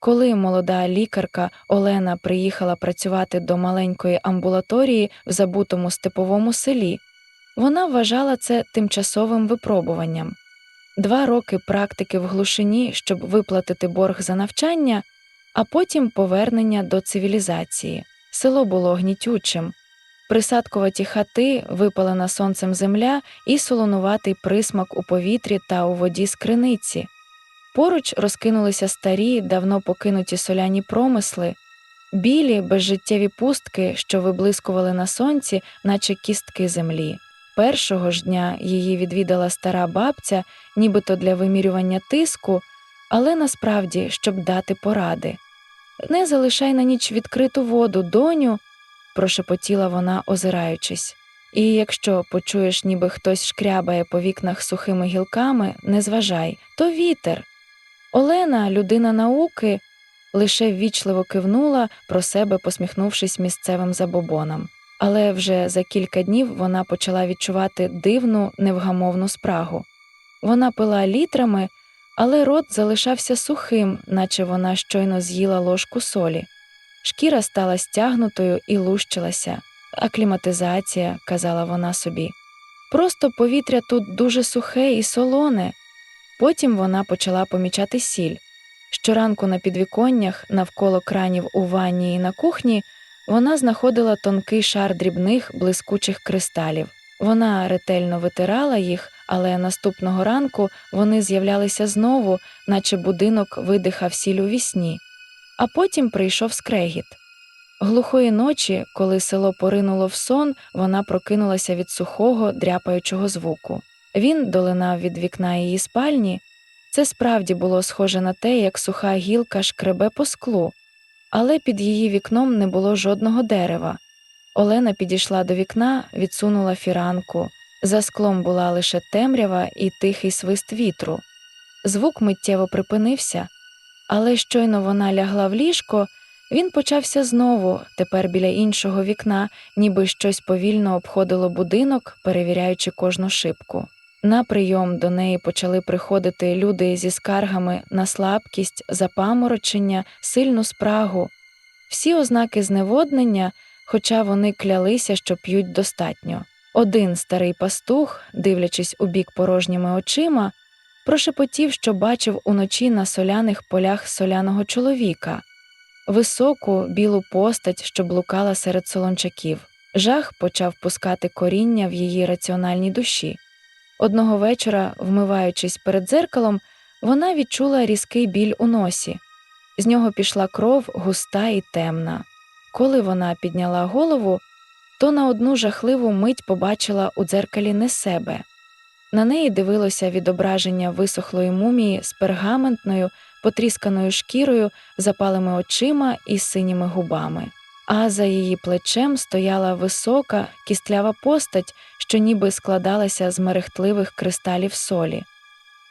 Коли молода лікарка Олена приїхала працювати до маленької амбулаторії в забутому степовому селі, вона вважала це тимчасовим випробуванням. Два роки практики в глушині, щоб виплатити борг за навчання, а потім повернення до цивілізації. Село було гнітючим. Присадкуваті хати, випалена сонцем земля і солонуватий присмак у повітрі та у воді з криниці. Поруч розкинулися старі, давно покинуті соляні промисли, білі безжиттєві пустки, що виблискували на сонці, наче кістки землі. Першого ж дня її відвідала стара бабця, нібито для вимірювання тиску, але насправді, щоб дати поради. Не залишай на ніч відкриту воду, доню, прошепотіла вона, озираючись. І якщо почуєш, ніби хтось шкрябає по вікнах сухими гілками, не зважай, то вітер. Олена, людина науки, лише ввічливо кивнула, про себе посміхнувшись місцевим забобонам. Але вже за кілька днів вона почала відчувати дивну, невгамовну спрагу. Вона пила літрами, але рот залишався сухим, наче вона щойно з'їла ложку солі. Шкіра стала стягнутою і лущилася. Акліматизація, казала вона собі. Просто повітря тут дуже сухе і солоне. Потім вона почала помічати сіль. Щоранку на підвіконнях, навколо кранів у ванні і на кухні, вона знаходила тонкий шар дрібних блискучих кристалів. Вона ретельно витирала їх, але наступного ранку вони з'являлися знову, наче будинок видихав сіль у вісні. А потім прийшов скрегіт. Глухої ночі, коли село поринуло в сон, вона прокинулася від сухого, дряпаючого звуку. Він долинав від вікна її спальні. Це справді було схоже на те, як суха гілка шкребе по склу, але під її вікном не було жодного дерева. Олена підійшла до вікна, відсунула фіранку. За склом була лише темрява і тихий свист вітру. Звук миттєво припинився, але щойно вона лягла в ліжко, він почався знову, тепер біля іншого вікна, ніби щось повільно обходило будинок, перевіряючи кожну шибку. На прийом до неї почали приходити люди зі скаргами на слабкість, запаморочення, сильну спрагу, всі ознаки зневоднення, хоча вони клялися, що п'ють достатньо. Один старий пастух, дивлячись у бік порожніми очима, прошепотів, що бачив уночі на соляних полях соляного чоловіка, високу білу постать, що блукала серед солончаків. Жах почав пускати коріння в її раціональній душі. Одного вечора, вмиваючись перед дзеркалом, вона відчула різкий біль у носі. З нього пішла кров густа і темна. Коли вона підняла голову, то на одну жахливу мить побачила у дзеркалі не себе. На неї дивилося відображення висохлої мумії з пергаментною, потрісканою шкірою, запалими очима і синіми губами. А за її плечем стояла висока, кістлява постать, що ніби складалася з мерехтливих кристалів солі.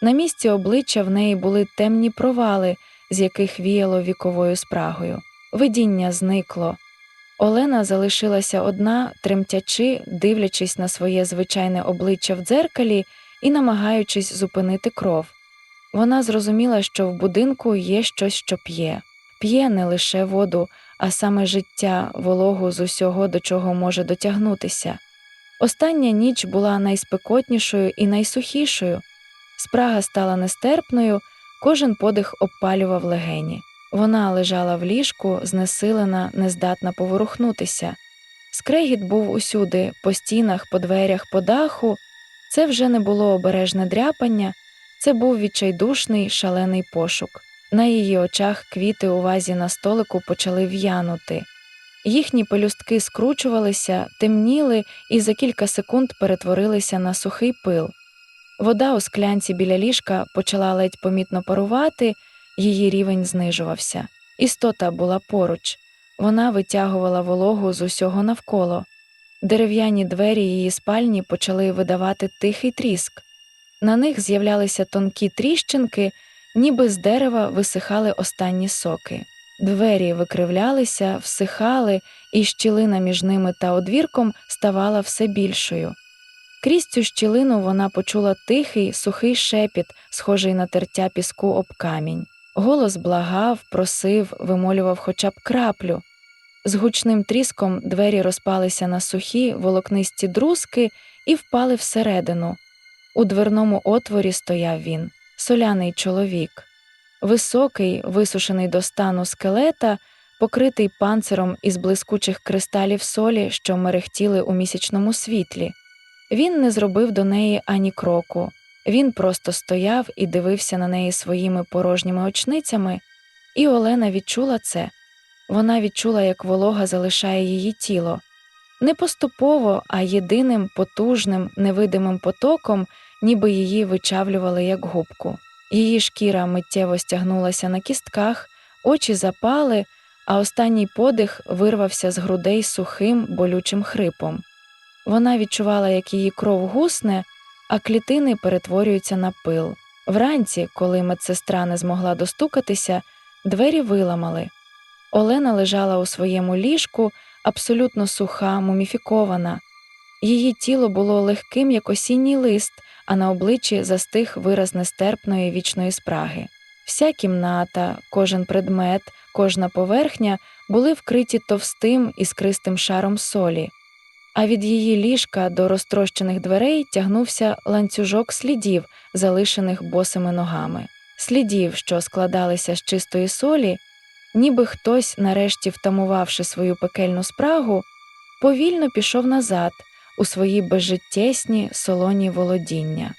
На місці обличчя в неї були темні провали, з яких віяло віковою спрагою. Видіння зникло. Олена залишилася одна, тремтячи, дивлячись на своє звичайне обличчя в дзеркалі і намагаючись зупинити кров. Вона зрозуміла, що в будинку є щось, що п'є, п'є не лише воду, а саме життя, вологу з усього, до чого може дотягнутися. Остання ніч була найспекотнішою і найсухішою. Спрага стала нестерпною, кожен подих обпалював легені. Вона лежала в ліжку, знесилена, нездатна поворухнутися. Скрегіт був усюди, по стінах, по дверях, по даху. Це вже не було обережне дряпання, це був відчайдушний шалений пошук. На її очах квіти у вазі на столику почали в'янути. Їхні пелюстки скручувалися, темніли і за кілька секунд перетворилися на сухий пил. Вода у склянці біля ліжка почала ледь помітно парувати, її рівень знижувався. Істота була поруч, вона витягувала вологу з усього навколо. Дерев'яні двері її спальні почали видавати тихий тріск. На них з'являлися тонкі тріщинки, ніби з дерева висихали останні соки. Двері викривлялися, всихали, і щілина між ними та одвірком ставала все більшою. Крізь цю щілину вона почула тихий, сухий шепіт, схожий на тертя піску об камінь. Голос благав, просив, вимолював хоча б краплю. З гучним тріском двері розпалися на сухі, волокнисті друзки і впали всередину. У дверному отворі стояв він, соляний чоловік. Високий, висушений до стану скелета, покритий панциром із блискучих кристалів солі, що мерехтіли у місячному світлі. Він не зробив до неї ані кроку. Він просто стояв і дивився на неї своїми порожніми очницями, і Олена відчула це. Вона відчула, як волога залишає її тіло. Не поступово, а єдиним потужним, невидимим потоком, ніби її вичавлювали як губку. Її шкіра миттєво стягнулася на кістках, очі запали, а останній подих вирвався з грудей сухим, болючим хрипом. Вона відчувала, як її кров гусне, а клітини перетворюються на пил. Вранці, коли медсестра не змогла достукатися, двері виламали. Олена лежала у своєму ліжку, абсолютно суха, муміфікована. Її тіло було легким, як осінній лист, а на обличчі застиг вираз нестерпної вічної спраги. Вся кімната, кожен предмет, кожна поверхня були вкриті товстим іскристим шаром солі, а від її ліжка до розтрощених дверей тягнувся ланцюжок слідів, залишених босими ногами, слідів, що складалися з чистої солі, ніби хтось, нарешті втамувавши свою пекельну спрагу, повільно пішов назад у свої безжиттєсні солоні володіння.